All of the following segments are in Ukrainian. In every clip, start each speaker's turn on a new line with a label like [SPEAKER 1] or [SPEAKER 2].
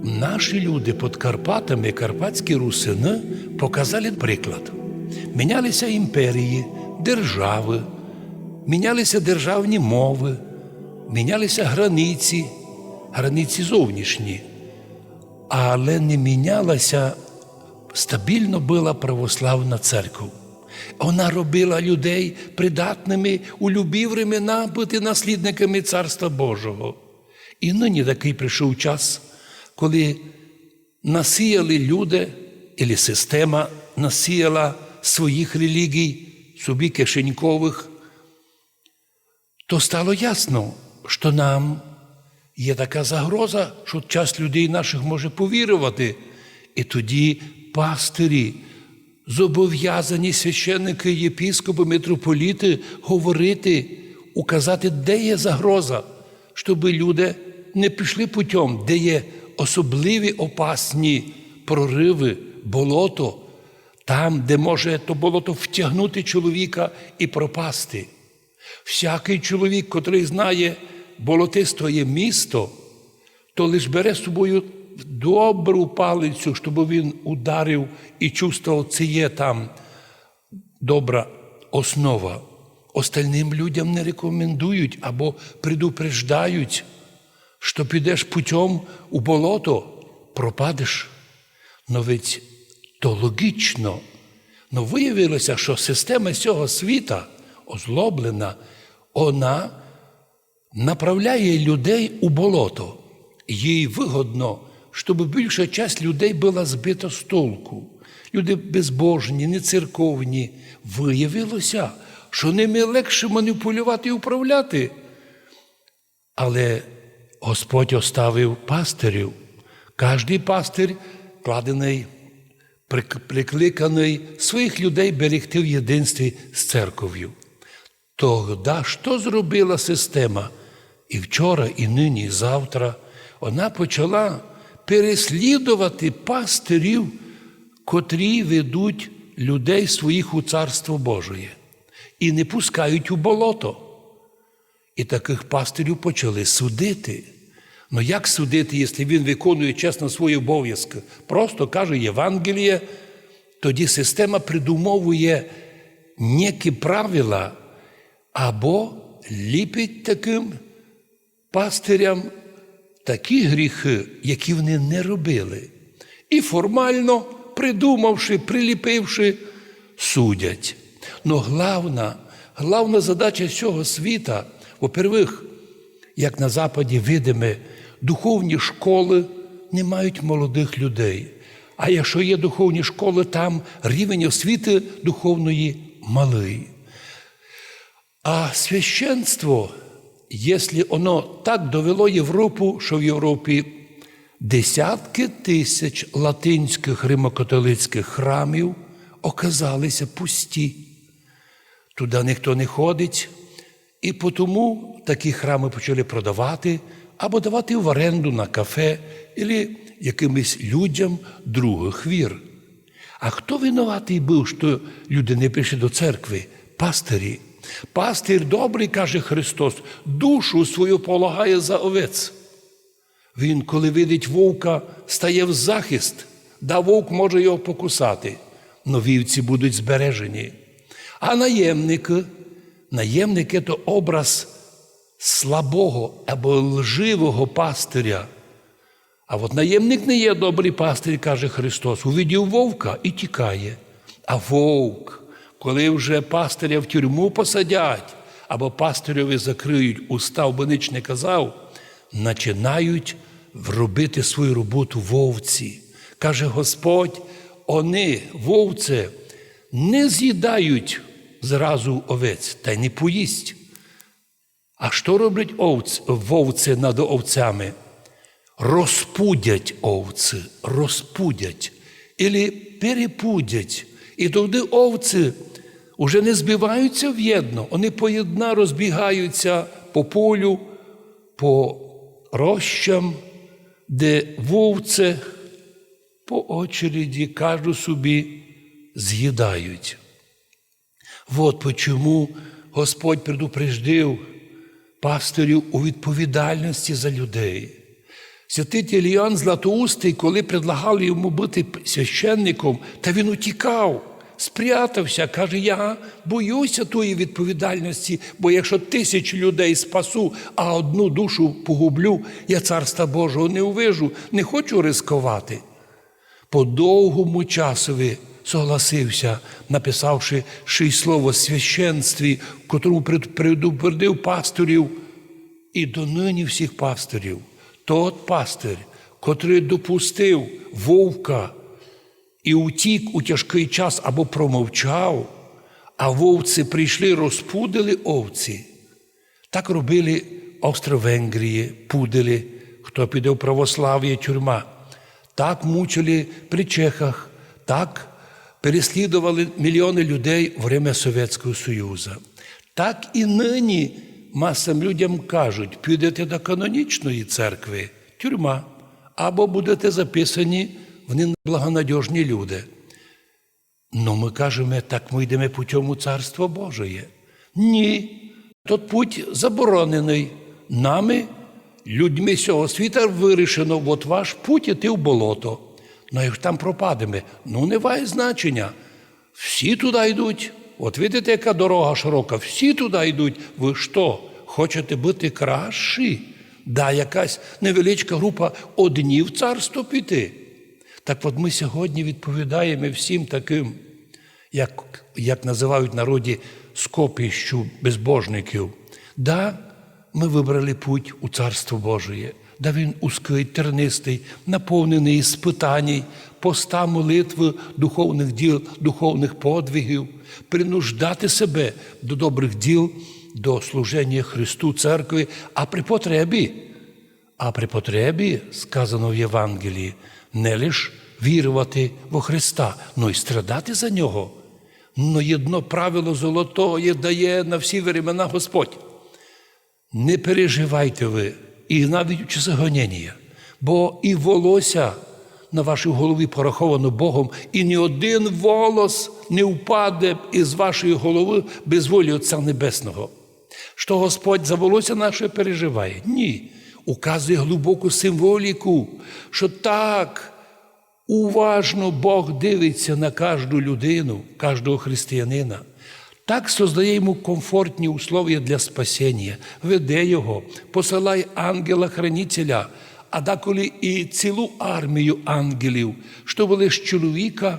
[SPEAKER 1] Наші люди під Карпатами, карпатські русини, показали приклад. Мінялися імперії, держави, мінялися державні мови, мінялися границі, границі зовнішні, але не мінялася, стабільно була православна церква. Вона робила людей придатними у любі времена бути наслідниками Царства Божого. І нині такий прийшов час, коли насіяли люди, або система насіяла своїх релігій, собі кишенькових, то стало ясно, що нам є така загроза, що час людей наших може повірувати. І тоді пастирі, зобов'язані священники, єпіскопи, митрополіти говорити, указати, де є загроза, щоб люди не пішли путем, де є особливі опасні прориви, болото, там, де може то болото втягнути чоловіка і пропасти. Всякий чоловік, котрий знає болотистоє місто, то лиш бере з собою добру палицю, щоб він ударив і чувствував, це є там добра основа. Остальним людям не рекомендують або предупреждають, що підеш путем у болото, пропадеш. Ведь то логічно. Но виявилося, що система цього світа озлоблена, вона направляє людей у болото. Їй вигодно, щоб більша часть людей була збита з толку. Люди безбожні, не церковні. Виявилося, що ними легше маніпулювати і управляти. Але Господь оставив пастирів. Кожний пастир кладений, прикликаний своїх людей берегти в єдинстві з церков'ю. Тогда що зробила система? І вчора, і нині, і завтра вона почала переслідувати пастирів, котрі ведуть людей своїх у Царство Божє і не пускають у болото. І таких пастирів почали судити. Ну як судити, якщо він виконує чесно свої обов'язки? Просто каже Євангеліє, тоді система придумовує некі правила або ліпить таким пастирям такі гріхи, які вони не робили. І формально, придумавши, приліпивши, судять. Но главна, главна задача цього світа, во-первых, як на Западі видиме, духовні школи не мають молодих людей. А якщо є духовні школи, там рівень освіти духовної малий. А священство, якщо воно так довело Європу, що в Європі десятки тисяч латинських римокатолицьких храмів оказалися пусті. Туди ніхто не ходить, і тому такі храми почали продавати або давати в оренду на кафе, або якимось людям других вір. А хто винуватий був, що люди не прийшли до церкви? Пастирі. Пастир добрий, каже Христос, душу свою полагає за овець. Він, коли видить вовка, стає в захист, да вовк може його покусати, но вівці будуть збережені. А наємники, наємники то образ слабого або лживого пастиря. А от наємник не є добрий пастир, каже Христос, увидів вовка і тікає. А вовк, коли вже пастиря в тюрму посадять, або пастирьові закриють устав, бо ніч не казав, починають робити свою роботу вовці. Каже Господь, вони, вовце, не з'їдають зразу овець та й не поїсть. А що роблять овці, вовці над овцями? Розпудять овці, розпудять, ілі перепудять. І тоді овці вже не збиваються в єдно, вони поєдна розбігаються по полю, по рощам, де вовце по очереді кожну собі з'їдають. От почому Господь предупреждив пастирів у відповідальності за людей. Святитель Іоанн Златоустий, коли предлагали йому бути священником, та він утікав, спрятався, каже: Я боюся тої відповідальності, бо якщо тисячу людей спасу, а одну душу погублю, я царства Божого не увижу, не хочу ризикувати. По довгому часові согласився, написавши шість слов священстві, котрому пред- предупредив пасторів і донині всіх пасторів. Тот пастир, котрий допустив вовка і утік у тяжкий час або промовчав, а вовці прийшли, розпудили овці. Так робили Австро-Венгрії, пудили, хто піде в православ'я, тюрма. Так мучили при Чехах, так переслідували мільйони людей в время Совєтського Союзу. Так і нині масам людям кажуть, підете до канонічної церкви, тюрма, або будете записані в неблагонадіжні люди. Ну, ми кажемо, так ми йдемо путем Царство Божие. Ні. Тот путь заборонений. Нами, людьми цього світа, вирішено, от ваш путь іти в болото. Ну, як там пропадемо, ну не має значення. Всі туди йдуть. От видите, яка дорога широка, всі туди йдуть. Ви що, хочете бути кращі? Да, якась невеличка група одні в царство піти. Так от ми сьогодні відповідаємо всім таким, як, як називають народі скопіщу безбожників. Да, ми вибрали путь у Царство Божие. Да він узкий, тернистий, наповнений іспитань, поста молитви, духовних діл, духовних подвигів, принуждати себе до добрих діл, до служення Христу Церкві, а при потребі а при потребі, сказано в Євангелії, не лиш вірувати во Христа, но й страдати за Нього. Но єдно правило золотое дає на всі времена Господь. Не переживайте ви і навіть у часи гоніння, бо і волосся на вашій голові пораховано Богом, і ні один волос не впаде із вашої голови без волі Отця Небесного. Що Господь за волосся наше переживає? Ні. Указує глибоку символіку, що так уважно Бог дивиться на кожну людину, кожного християнина. Так создає йому комфортні условия для спасіння, веде його, посилає ангела-хранителя, а деколи і цілу армію ангелів, щоб лише чоловіка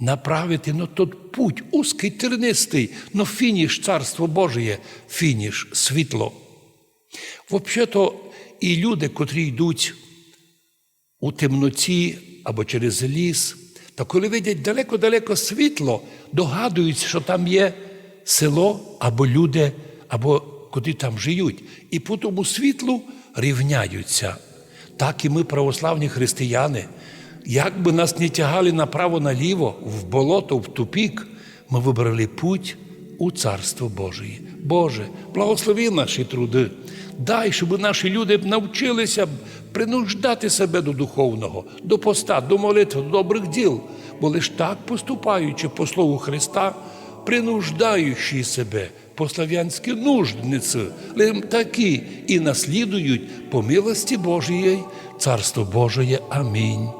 [SPEAKER 1] направити на тот путь, узкий, тернистий, но фініш Царство Божє, фініш світло. Взагалі-то і люди, котрі йдуть у темноті або через ліс, то коли видять далеко-далеко світло, догадуються, що там є село або люди, або куди там живуть. І по тому світлу рівняються. Так і ми, православні християни, як би нас не тягали направо-наліво, в болото, в тупік, ми вибрали путь у Царство Боже. Боже, благослови наші труди. Дай, щоб наші люди навчилися принуждати себе до духовного, до поста, до молитви, до добрих діл, бо лиш так поступаючи по слову Христа, принуждаючи себе по слав'янськи нуждниці, лим такі і наслідують по милості Божої Царство Божие. Амінь.